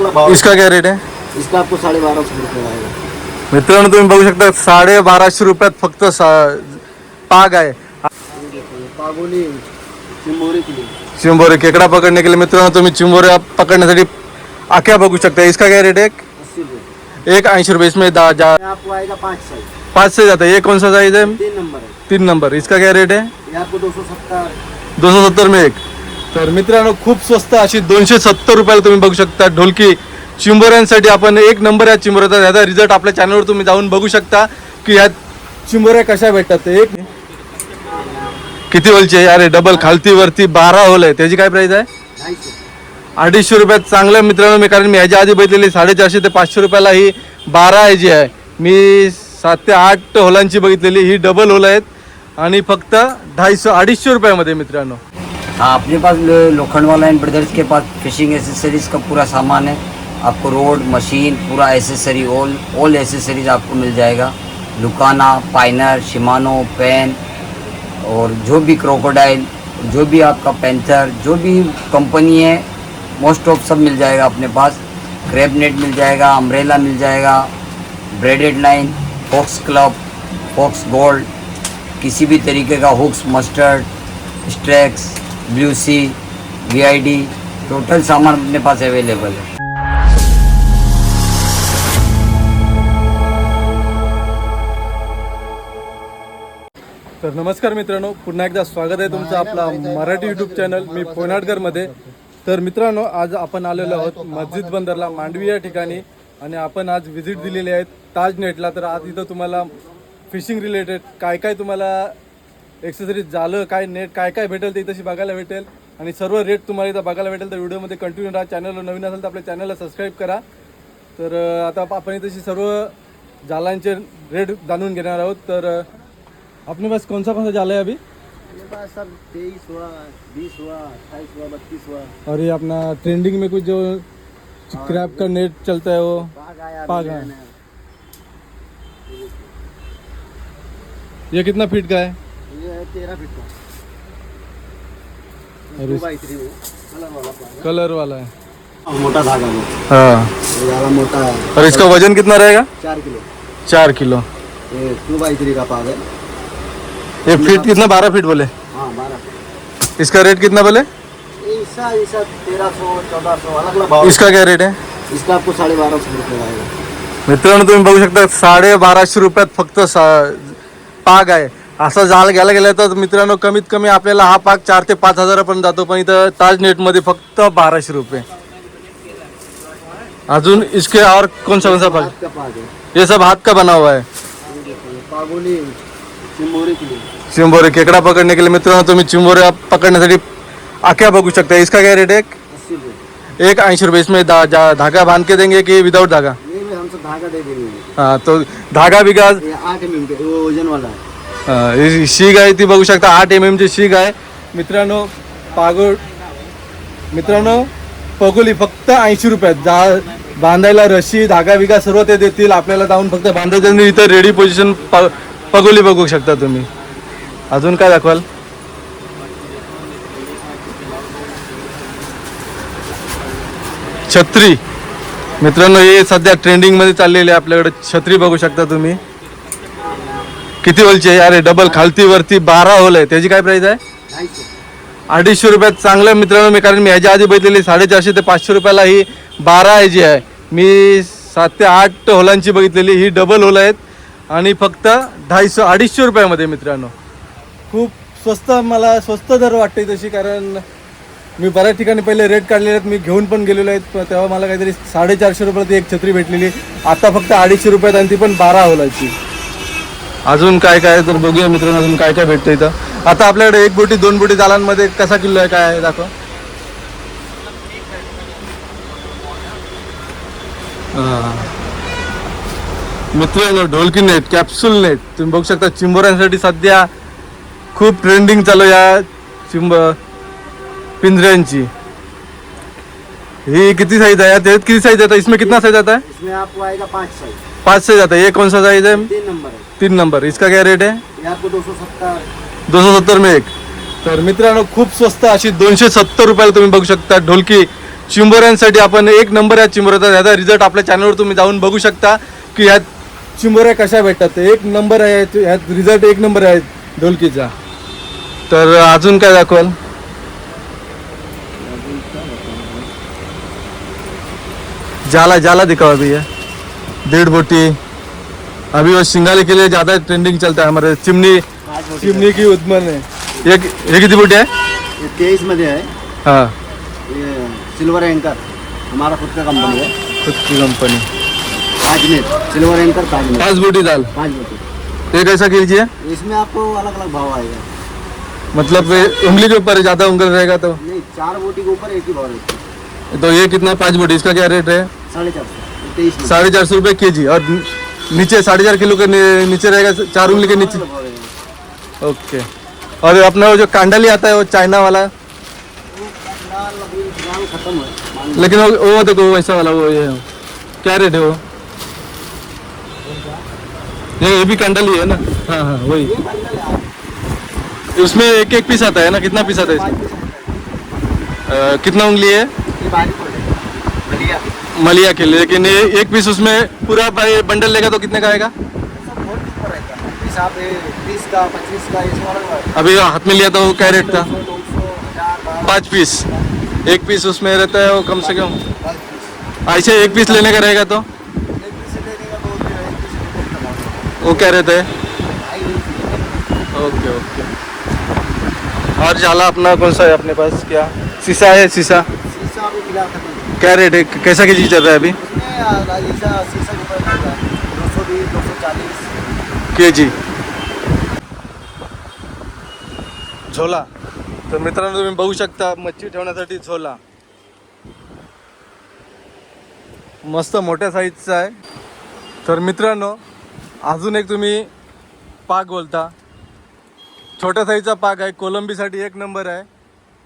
भाव इसका क्या रेट है। इसका आपको साढ़े बारह सौ रुपये आएगा। मित्रांनो तुम्ही बघू शकता साडे बाराशे रुपयात फक्त सा- पाग आहे. ये देखो, ये पागोली चिंबोरी के लिए चिंबोरे खेकडा पकडणे के लिए मित्रांनो तुम्ही चिंबोरे पकडण्यासाठी आख्या बघू शकता. इसका क्या रेट है अस्सी रुपये. एक ऐंशी रुपये. इसमें दा जा ये आपको आएगा पाँच साइज पाच से जाता है. ये कौन सा साइज है? तीन नंबर है. तीन नंबर. इसका क्या रेट है? ये आपको दो सौ सत्तर. सत्तर में एक. तर मित्रांनो खूप स्वस्त अशी दोनशे सत्तर रुपयाला तुम्ही बघू शकता. ढोलकी चिंबोऱ्यांसाठी आपण एक नंबर या चिंबोऱ्याचा ह्याचा रिझल्ट आपल्या चॅनलवर तुम्ही जाऊन बघू शकता की ह्या चिंबोऱ्या कशा भेटतात. ते एक किती होलची आहे? अरे डबल खालती वरती बारा होल आहे. त्याची काय प्राईस आहे? अडीचशे रुपयात चांगलं मित्रांनो मी कारण मी ह्याच्या आधी बघितलेली साडेचारशे ते पाचशे रुपयाला ही बारा आहे जी आहे. मी सात ते आठ होलांची बघितलेली ही डबल होल आहेत. आणि फक्त ढाईशे अडीचशे रुपयामध्ये मित्रांनो. हाँ अपने पास लोखंड वाला एंड ब्रदर्स के पास फिशिंग एसेसरीज का पूरा सामान है। आपको रोड मशीन पूरा एसेसरी ऑल ऑल एसेसरीज आपको मिल जाएगा। लुकाना, पाइनर, शिमानो, पेन, और जो भी क्रोकोडाइल जो भी आपका पेंथर जो भी कंपनी है मोस्ट ऑफ़ सब मिल जाएगा अपने पास। क्रैब नेट मिल जाएगा अम्ब्रेला मिल जाएगा braided line Fox club Fox gold किसी भी तरीके का हुक्स मस्टर्ड स्ट्रैक्स ब्लू सी वी टोटल सामान अपने पास अवेलेबल है। तर नमस्कार मित्रांनो पुन्हा एकदा स्वागत आहे तुमचं आपला मराठी युट्यूब चॅनल मी पोनाडकरमध्ये तर मित्रांनो आज आपण आलेलो आहोत मस्जिद बंदरला मांडवी या ठिकाणी. आणि आपण आज व्हिजिट दिलेली आहे ताज नेटला तर आज इथं तुम्हाला फिशिंग रिलेटेड काय काय तुम्हाला एक्सेसरीज झालं काय नेट काय काय भेटेल ते तशी बघायला भेटेल. आणि सर्व रेट तुम्हाला इथं बघायला भेटेल. तर व्हिडिओमध्ये कंटिन्यू राहा. चॅनलवर नवीन असेल तर आपल्या चॅनलला सबस्क्राईब करा. तर आता आपण इथं सर्व जालांचे रेट जाणून घेणार आहोत. तर अं, अपने पास कौन सा कौन सा जाला है अभी? सब तेईस हुआ बीस हुआ अट्ठाईस हुआ बत्तीस हुआ और ये अपना ट्रेंडिंग में कुछ जो क्रैप का नेट चलता है वो पाग आया अभी। ये कितना फीट का है? ये है तेरह फीट का और बाई थ्री कलर वाला कलर वाला है। है। मोटा धागा हाँ। मोटा है। और इसका वज़न कितना रहेगा? चार किलो। चार किलो। ये टू बाई थ्री का पाग है। ये फीट कितना? बारह फीट बोले। हाँ बारह। इसका रेट कितना बोले? अलग अलग इसका क्या रेट है? इसका आपको साढ़े बारह सौ रुपये मित्रांनो तुम्ही बघू शकता साडे बाराशे रुपयात फक्त सा- पाग आहे. असा जाल घ्यायला गेला तर मित्रांनो कमीत कमी आपल्याला हा पाग चार ते पाच हजारापर्यंत जातो पण इथं ताज नेटमध्ये फक्त बाराशे रुपये. अजून इसके और कौन सा कौन सा पाग हाथ का पाग है ये सब हाथ का बना हुआ है। चिंबोरी के लिए। चिंबोरे खेकडा पकडणे के लिए मित्रांनो तुम्ही चिंबोरे पकडण्यासाठी आख्या बघू शकता इसका क्या रेट है? एक ऐंशी रुपये। इसमें धा, धागा बाँध के देंगे कि विदाउट धागा? हाँ तो धागा बिगा आठ वो वज़न वाला है। ही शीग आहे ती बघू शकता. आठ एम एमची शीग आहे. मित्रांनो पागोड मित्रांनो पगोली फक्त ऐंशी रुपयात. जा बांधायला रशी धागा बिगा सर्व ते देतील. आपल्याला जाऊन फक्त बांधायचं इथं रेडी पोझिशन पगोली बघू शकता तुम्ही. अजून काय दाखवाल? छत्री. मित्रांनो हे सध्या ट्रेंडिंगमध्ये चाललेले चाललेली आहे. आपल्याकडे छत्री बघू शकता तुम्ही. किती होलची आहे? अरे डबल खालती वरती बारा होल आहे. त्याची काय प्राईस आहे? अडीचशे रुपयात चांगलं मित्रांनो मी कारण मी ह्याच्या आधी बघितलेली साडेचारशे ते पाचशे रुपयाला ही बारा आहे जी आहे. मी सात ते आठ होलांची बघितलेली ही डबल होल आहेत. आणि फक्त ढाईशे अडीचशे रुपयामध्ये मित्रांनो. खूप स्वस्त मला स्वस्त दर वाटते तशी कारण मी बऱ्याच ठिकाणी पहिले रेट काढलेले आहेत मी घेऊन पण गेलेलो आहेत. तेव्हा मला काहीतरी साडेचारशे रुपयाला एक छत्री भेटलेली. आता फक्त अडीचशे रुपयात आणि ती पण बारा होलाची. अजून काय काय तर बघूया मित्रांनो अजून काय काय भेटतं इथं. आता आपल्याकडे एक बोटी दोन बोटी जालांमध्ये कसा किल्लो आहे काय आहे दाखव. हा. मित्रांनो ढोलकी नेट कॅप्सूल नेट. तुम्ही बघू शकता चिंबोऱ्यांसाठी सध्या खूप ट्रेंडिंग चालू या चिंब पिंजऱ्यांची. ही किती साईज आहे? यात किती साईज आता इसमें कितना साइज आता है? इसमें आपको आएगा पाँच साइज पाँच साइज आता है ये कौन सा साइज है? तीन नंबर है। तीन नंबर। इसका क्या रेट है? ये आपको दो सौ सत्तर। दोनशे सत्तर में एक। तर मित्रांनो खूप स्वस्त अशी दोनशे सत्तर रुपयाला तुम्ही बघू शकता. ढोलकी चिंबोऱ्यांसाठी आपण एक नंबर या चिंबोऱ्याचा ह्याचा रिझल्ट आपल्या चॅनलवर तुम्ही जाऊन बघू शकता की ह्या चिंबोऱ्या कशा भेटतात. एक नंबर आहे ह्यात रिझल्ट एक नंबर आहे ढोलकीचा. तर अजून काय दाखवाल? जाला जाला दिखाओ अभी ये डेढ़ बोटी। अभी वो सिंगाली के लिए ज़्यादा ट्रेंडिंग चलता है हमारे चिमनी। चिमनी की उद्मन है। ये ये किती बोटी ये तेईस मध्ये हाँ ये सिल्वर एंकर हमारा खुद का कंपनी है। खुद की company Tajmer silver anchor Tajmer पाँच बोटी दाल। पाँच बोटी। ये कैसा कीजिए। इसमें आपको अलग अलग भाव आएगा। मतलब उंगली के ऊपर ज़्यादा उंगल रहेगा तो? नहीं चार बोटी के ऊपर एक ही भाव रहता है। तो ये कितना? पाँच बोटी इसका क्या रेट है? साढ़े चार सौ। साढ़े चार सौ रुपये के जी और नीचे साढ़े चार किलो के नीचे रहेगा चार उंगली के नीचे। ओके। और अपना वो जो कांडाली आता है, वो चाइना वाला। लेकिन वो वो देखो, वैसा वाला वो ये क्या रेट है वो? ये ये भी कंडल ही है ना? हाँ हाँ वही। उसमें एक एक पीस आता है ना? कितना पीस आता है इसमें? कितना उंगली है? मलिया के लिए लेकिन ये एक पीस उसमें पूरा भाई बंडल लेगा तो कितने का आएगा? सब बहुत ऊपर रहता है। पीस आप बीस का पच्चीस का इसमें अलग अलग है। अभी हाथ में लिया तो वो क्या रेट था? दो सौ, दो सौ, हजार, बारह, पाँच पीस एक पीस उसमें रहता है वो कम से कम। पाँच पीस। ऐसे एक पीस लेने का रहेगा तो? एक पीस से लेने का दो रुपये, एक पीस से लेने का लगाओ। वो क्या रहता है? ढाई रुपये। Okay okay. और जाला अपना कौन सा है अपने पास? क्या? शीशा है शीशा शीशा अभी फिलहाल खत्म है। क्या रेट है? कैसा के जी चल रहा है अभी? के जी झोला। तर मित्रांनो तुम्ही बघू शकता मच्छी ठेवण्यासाठी झोला. मस्त मोठ्या साईजचा आहे. तर मित्रांनो अजून एक तुम्ही पाक बोलता. छोट्या साईजचा पाक आहे. कोलंबीसाठी एक नंबर आहे.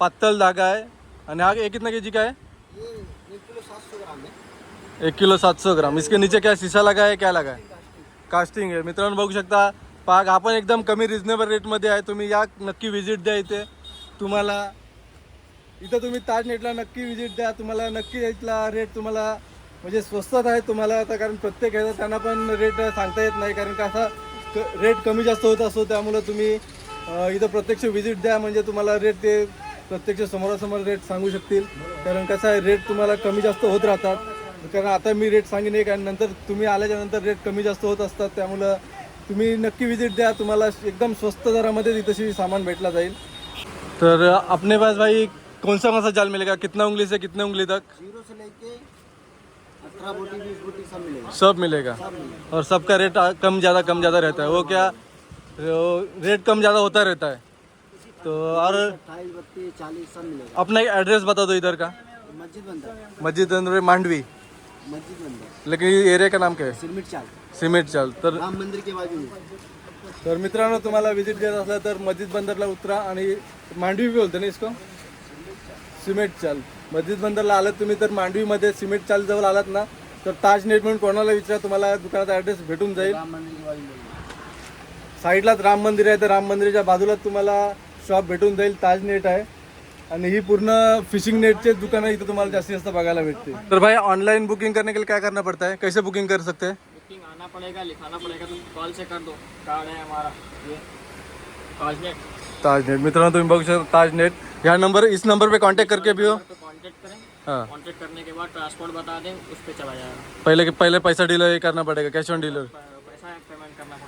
पातळ धागा आहे. आणि हा एक इथनं के जी काय है ये एक किलो सात सौ ग्राम है एक किलो सात सौ ग्राम. इसके नीचे क्या शीशा लगा है क्या लगा है? कास्टिंग आहे मित्रांनो बघू शकता पाक आपण एकदम कमी रिजनेबल रेटमध्ये आहे. तुम्ही या नक्की व्हिजिट द्या इथे. तुम्हाला इथं तुम्ही ताज नेटला नक्की व्हिजिट द्या. तुम्हाला नक्की इथला रेट तुम्हाला म्हणजे स्वस्तात आहे तुम्हाला आता कारण प्रत्येक ह्याचा त्यांना पण रेट सांगता येत नाही. कारण का असा रेट कमी जास्त होत असतो त्यामुळं तुम्ही इथं प्रत्यक्ष व्हिजिट द्या. म्हणजे तुम्हाला रेट ते प्रत्यक्ष समोरासमोर रेट सांगू शकतील. कारण कसं आहे रेट तुम्हाला कमी जास्त होत राहतात. कारण आता मी रेट सांगेन एक आणि नंतर तुम्ही आल्याच्यानंतर रेट कमी जास्त होत असतात. त्यामुळं तुम्ही नक्की विजिट द्या. तुम्हाला एकदम स्वस्त दरामध्ये इथं सामान भेटला जाईल. तर अपने पास भाई कौन सा कौन सा जाल मिलेगा? कितना उंगली से कितने उंगली तक? जीरो से लेके अठारह बोटी बीस बोटी सब मिलेगा। सब और सबका रेट कम ज़्यादा कम ज़्यादा रहता है। वो क्या रेट कम ज़्यादा होता रहता है? तो और अपना एक एड्रेस बता दो इधर का। मस्जिद मांडवी। मस्जिद लेकिन ये एरिया का नाम क्या है? सिरमिट चाल। सिमेंट चाल। तर राम मंदिर के बाजू तर मित्रांनो तुम्हाला विजिट देत असलं तर मस्जिद बंदरला उतरा आणि मांडवी बी बोलतो ना इसको? सिमेंट चाल. मस्जिद बंदरला आलात तुम्ही तर मांडवीमध्ये सिमेंट चाल जवळ आलात ना तर ताज नेट म्हणून कोणाला विचारा तुम्हाला दुकानाचा ॲड्रेस भेटून जाईल. साईडलाच राम मंदिर आहे तर राम मंदिराच्या बाजूलाच तुम्हाला शॉप भेटून जाईल ताज नेट आहे. आणि ही पूर्ण फिशिंग नेटचे दुकानं इथं तुम्हाला जास्तीत जास्त बघायला भेटते तर भाई ऑनलाइन बुकिंग करने के लिए क्या करना पड़ता है कैसे बुकिंग कर सकते हैं? बुकिंग आना पड़ेगा लिखाना पड़ेगा तुम कॉल से कर दो। कार्ड है हमारा ये कॉलनेट ताज नेट मित्रांनो तुम्ही बघू शकता ताज नेट ह्या नंबर इस नंबर पे कांटेक्ट करके भी हो. तो कांटेक्ट करें। हाँ। कांटेक्ट करने के बाद ट्रांसपोर्ट बता दें उस पर चला जाएगा। पहले पहले पैसा डिलीवर करना पड़ेगा कैश ऑन डिलीवर प-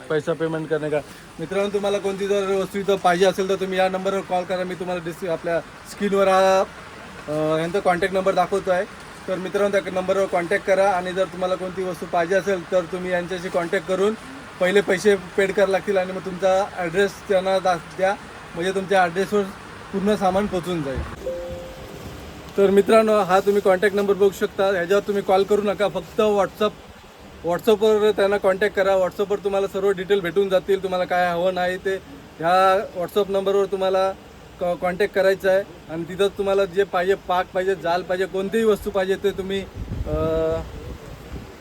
पैसा पेमेंट करणे का? मित्रांनो तुम्हाला कोणती जर वस्तू इथं पाहिजे असेल तर तुम्ही या नंबरवर कॉल करा. मी तुम्हाला डिस आपल्या स्क्रीनवर हा यांचा कॉन्टॅक्ट नंबर दाखवतो आहे तर मित्रांनो त्या नंबरवर कॉन्टॅक्ट करा आणि जर तुम्हाला कोणती वस्तू पाहिजे असेल तर तुम्ही यांच्याशी कॉन्टॅक्ट करून पहिले पैसे पेड करावे लागतील आणि मग तुमचा ॲड्रेस त्यांना दा द्या. म्हणजे तुमच्या ॲड्रेसवर पूर्ण सामान पोचून जाईल. तर मित्रांनो हा तुम्ही कॉन्टॅक्ट नंबर बघू शकता. ह्याच्यावर तुम्ही कॉल करू नका. फक्त व्हॉट्सअप व्हॉट्सअपवर त्यांना कॉन्टॅक्ट करा. व्हॉट्सअपवर तुम्हाला सर्व डिटेल भेटून जातील. तुम्हाला काय हवं नाही ते ह्या व्हॉट्सअप नंबरवर तुम्हाला कॉन्टॅक्ट करायचं आहे. आणि तिथं तुम्हाला जे पाहिजे पाक पाहिजे जाल पाहिजे कोणतीही वस्तू पाहिजे ते तुम्ही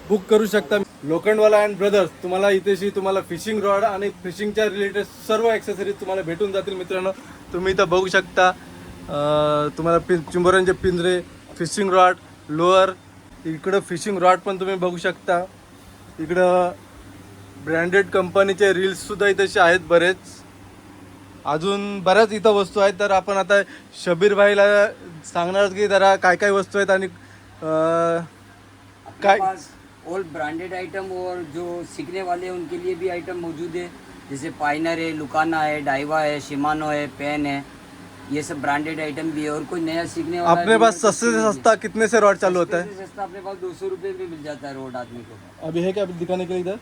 बुक करू शकता. लोखंडवाला अँड ब्रदर्स तुम्हाला इथेशी तुम्हाला फिशिंग रॉड आणि फिशिंगच्या रिलेटेड सर्व ॲक्सेसरीज तुम्हाला भेटून जातील मित्रांनो. तुम्ही इथं बघू शकता तुम्हाला पि चिंबोऱ्यांचे पिंजरे फिशिंग रॉड लोअर इकडं फिशिंग रॉड पण तुम्ही बघू शकता. इकडं ब्रँडेड कंपनीचे रील्ससुद्धा इथेचे आहेत बरेच. अजून बऱ्याच इथं वस्तू आहेत. तर आपण आता शबीर भाईला सांगणार की जरा काय काय वस्तू आहेत आणि काय- ऑल ब्रांडेड आइटम और जो सीखने वाले हैं उनके लिए भी आइटम मौजूद है। जैसे पाइनर है लुकाना है डाइवा है शिमानो है पेन है। ये सब ब्रांडेड आइटम भी है और कोई नया सीखने वाला अपने पास सस्ते से सस्ता कितने से रॉड चालू होता है? सस्ते अपने पास दो सौ रुपये में मिल जाता है रोड आदमी को। अभी है क्या अभी दिखाने के लिए इधर?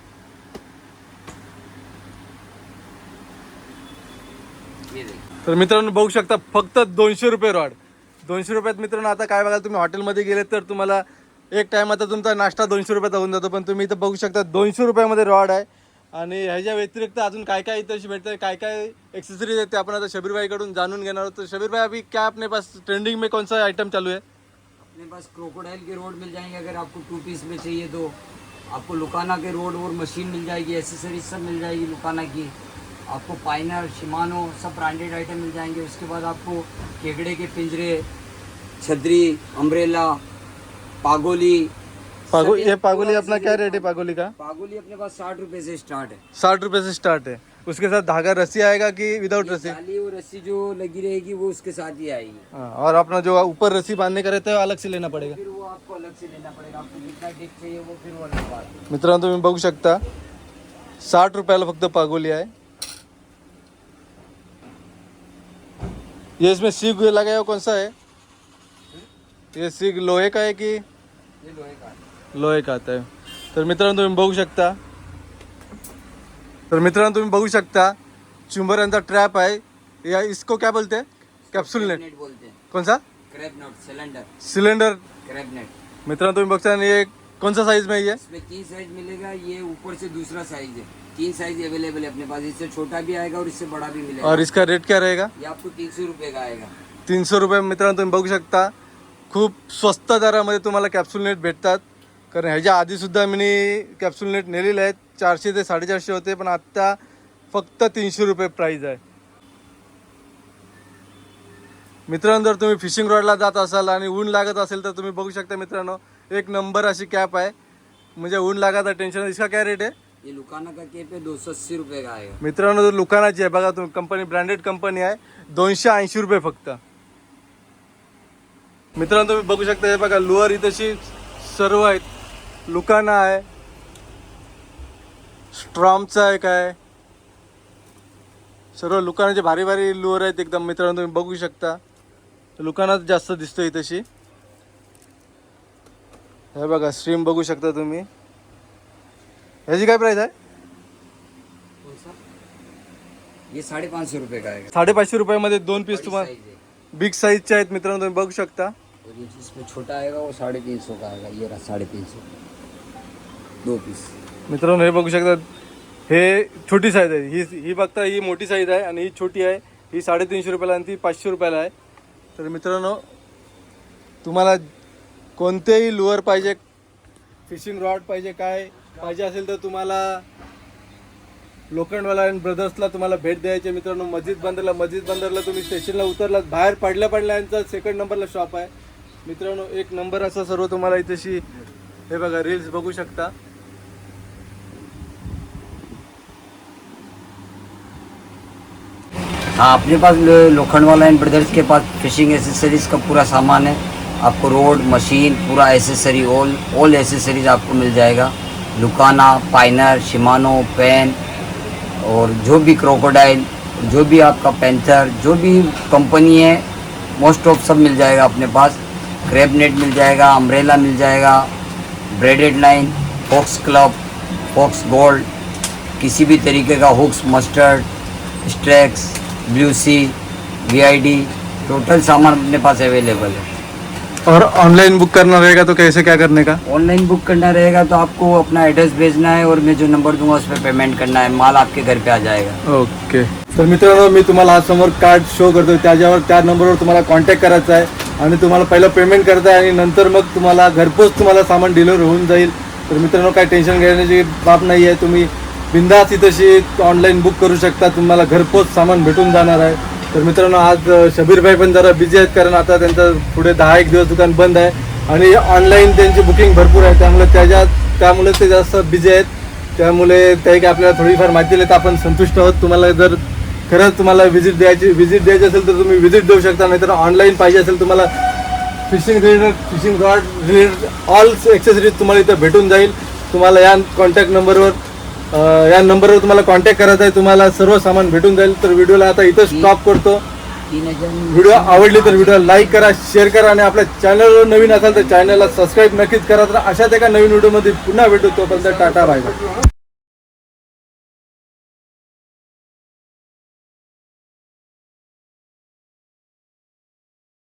तर मित्रांनो बघू शकता फक्त दोनशे रुपये रॉड दोनशे रुपयात मित्रांनो आता काय बघा तुम्ही? हॉटेलमध्ये गेले तर तुम्हाला एक टाइम आता तुमचा नाश्ता दोनशे रुपयात होऊन जातो. पण तुम्ही इथं बघू शकता दोनशे रुपयामध्ये रॉड आहे. आणि ह्याच्या व्यतिरिक्त अजून काय काय इथं भेटतं काय काय एक्सेसरीज आहेत ते आपण आता शबीरबाईकडून जाणून घेणार आहोत. शबीरबाई अभी क्या अपने पास ट्रेंडिंग में कौन सा आइटम चालू है अपने पास क्रोकोडाइल के रोड मिल जाएंगे अगर आपको टू पीस में चाहिए तो। आपको लुकाना के रोड और मशीन मिल जाएगी एसेसरीज सब मिल जाएगी लुकाना की। आपको पाइनर शिमानो सब ब्रांडेड आइटम मिल जाएंगे। उसके बाद आपको केकड़े के पिंजरे छतरी अम्ब्रेला पागोली पागो ये पागोली अपना क्या रेट है पागोली। का? पागोली अपने पास साठ रुपए से स्टार्ट है। साठ रुपये से स्टार्ट है। उसके साथ धागा रस्सी आएगा कि विदाउट रस्सी? और रस्सी जो लगी रहेगी वो उसके साथ ही आएगी। हाँ, और अपना जो ऊपर रस्सी बांधने का रहता है अलग से लेना पड़ेगा। फिर वो आपको अलग से लेना पड़ेगा। आपको जितना डिप चाहिए वो फिर वो अलग बात है। मित्रांनो तुम्ही बघू शकता साठ रुपयाला फक्त पागोली आहे। ये इसमें सीग लगाया कौन सा है? ये सीग लोहे का है कि ये लोहे का है। लोहे का आता है। तर मित्रांनो तुम्ही बघू शकता. तर मित्रांनो तुम्ही बघू शकता चुंबरांचा ट्रॅप आहे. या इसको क्या बोलते हैं? कैप्सूल नेट बोलते हैं. कौन सा? Crab net cylinder cylinder crab net मित्रांनो तुम्ही बघता ये कौन सा साइज़ में ये? इसमें तीन साइज़ मिलेगा ये ऊपर से दूसरा साइज़ है. तीन साइज़ अवेलेबल है अपने पास। इससे छोटा भी आएगा और इससे बड़ा भी मिलेगा। और इसका रेट क्या रहेगा? ये आपको तीन सौ रुपये का आएगा। तीनशे रुपये मित्रांनो तुम्ही बघू शकता खूप स्वस्त दरामध्ये तुम्हाला कॅप्सूल नेट भेटतात. कारण ह्याच्या आधीसुद्धा मी कॅप्सूल नेट नेलेले आहेत. चारशे ते साडेचारशे होते पण आत्ता फक्त तीनशे रुपये प्राईज आहे. मित्रांनो जर तुम्ही फिशिंग रॉडला जात असाल आणि ऊन लागत असेल तर तुम्ही बघू शकता मित्रांनो एक नंबर अशी कॅप आहे. म्हणजे ऊन लागायचं टेन्शन इसका काय रेट आहे? ये लुकाना का केप है दो सौ अस्सी रुपये का आएगा मित्रांनो जो लुकानाची आहे बघा तुम्ही कंपनी ब्रँडेड कंपनी आहे. दोनशे ऐंशी रुपये फक्त. मित्रांनो तुम्ही बघू शकता हे बघा लोअर इथेशी सर्व आहेत. लुकाना आहे. स्ट्रॉमचा आहे. काय सर्व लुकानाचे भारी भारी लोअर आहेत एकदम मित्रांनो तुम्ही बघू शकता. लुकानाच जास्त दिसतो इथेशी. हे बघा स्ट्रीम बघू शकता तुम्ही. ह्याची काय प्राईस आहे? कौन सा ये साढ़े पाँच सौ रुपये का आएगा साडेपाचशे रुपयामध्ये दोन पीस तुम्हाला। बिग साईजचे आहेत मित्रांनो तुम्ही बघू शकता. और ये जिसमें छोटा आएगा वो साढ़े तीन सौ का आएगा ये रहा साढ़े तीन सौ। दो पीस। मित्रांनो हे बघू शकता हे छोटी साईज आहे. ही ही बघता ही मोठी साईज आहे आणि ही छोटी आहे. ही साडेतीनशे रुपयाला आणि ती पाचशे रुपयाला आहे. तर मित्रांनो तुम्हाला कोणतेही लुअर पाहिजे फिशिंग रॉड पाहिजे काय पाहिजे असेल तर तुम्हाला लोखंडवाला अँड ब्रदर्सला तुम्हाला भेट द्यायची मित्रांनो मस्जिद बंदरला मस्जिद बंदरला तुम्ही स्टेशनला उतरलात. बाहेर पडल्या पडल्या यांचा सेकंड नंबरला शॉप आहे. मित्रांनो, एक नंबर असं सर्व तुम्हाला इथेशी बघा रील्स बघू शकता. हाँ अपने पास लो- लोखंड वाला एंड ब्रदर्स के पास फिशिंग एसेसरीज का पूरा सामान है। आपको रोड मशीन पूरा एसेसरी ऑल ऑल एसेसरीज आपको मिल जाएगा। लुकाना, पाइनर, शिमानो, पेन, और जो भी क्रोकोडाइल जो भी आपका पेंथर जो भी कंपनी है मोस्ट ऑफ़ सब मिल जाएगा अपने पास। क्रैब नेट मिल जाएगा अम्ब्रेला मिल जाएगा braided line Fox club Fox gold किसी भी तरीके का हुक्स मस्टर्ड स्ट्रैक्स ब्लू सी वी टोटल सामान अपने पास अवेलेबल है। और ऑनलाइन बुक करना रहेगा तो कैसे क्या करने का? ऑनलाइन बुक करना रहेगा तो आपको अपना एड्रेस भेजना है और मैं जो नंबर दूँगा उस पर पेमेंट करना है। माल आपके घर पे आ जाएगा। ओके तर मित्रांनो मी तुम्हाला हा समोर कार्ड शो करतो त्याच्यावर त्या नंबरवर तुम्हाला कॉन्टॅक्ट करायचा आहे आणि तुम्हाला पहिलं पेमेंट करताय आणि नंतर मग तुम्हाला घरपोच तुम्हाला सामान डिलिव्हर होऊन जाईल. तर मित्रांनो काय टेन्शन घेण्याची बाब नाही आहे तुम्ही बिंदास इथंशी ऑनलाईन बुक करू शकता. तुम्हाला घरपोच सामान भेटून जाणार आहे. तर मित्रांनो आज शबीरभाई पण जरा बिझी आहेत कारण आता त्यांचं पुढे दहा एक दिवस दुकान बंद आहे. आणि ऑनलाईन त्यांची बुकिंग भरपूर आहे. त्यामुळे त्याच्यात त्यामुळे ते जास्त बिझी आहेत. त्यामुळे ते काही आपल्याला थोडीफार माहिती दिली तर आपण संतुष्ट आहोत. तुम्हाला जर खरंच तुम्हाला व्हिजिट द्यायची व्हिजिट द्यायची असेल तर तुम्ही व्हिजिट देऊ शकता नाहीतर ऑनलाईन पाहिजे असेल तुम्हाला fishing related fishing rod related all accessories तुम्हाला इथं भेटून जाईल. तुम्हाला या कॉन्टॅक्ट नंबरवर या नंबरवर तुम्हाला कॉन्टॅक्ट करायचा आहे तुम्हाला सर्व सामान भेटून जाईल. तर व्हिडिओला आता इथं स्टॉप करतो. व्हिडिओ आवडली तर व्हिडिओ लाईक करा शेअर करा आणि आपल्या चॅनलवर नवीन असाल तर चॅनलला सबस्क्राईब नक्कीच करा. तर अशाच एका नवीन व्हिडिओमध्ये पुन्हा भेटू. तोपर्यंत टाटा बाय बाय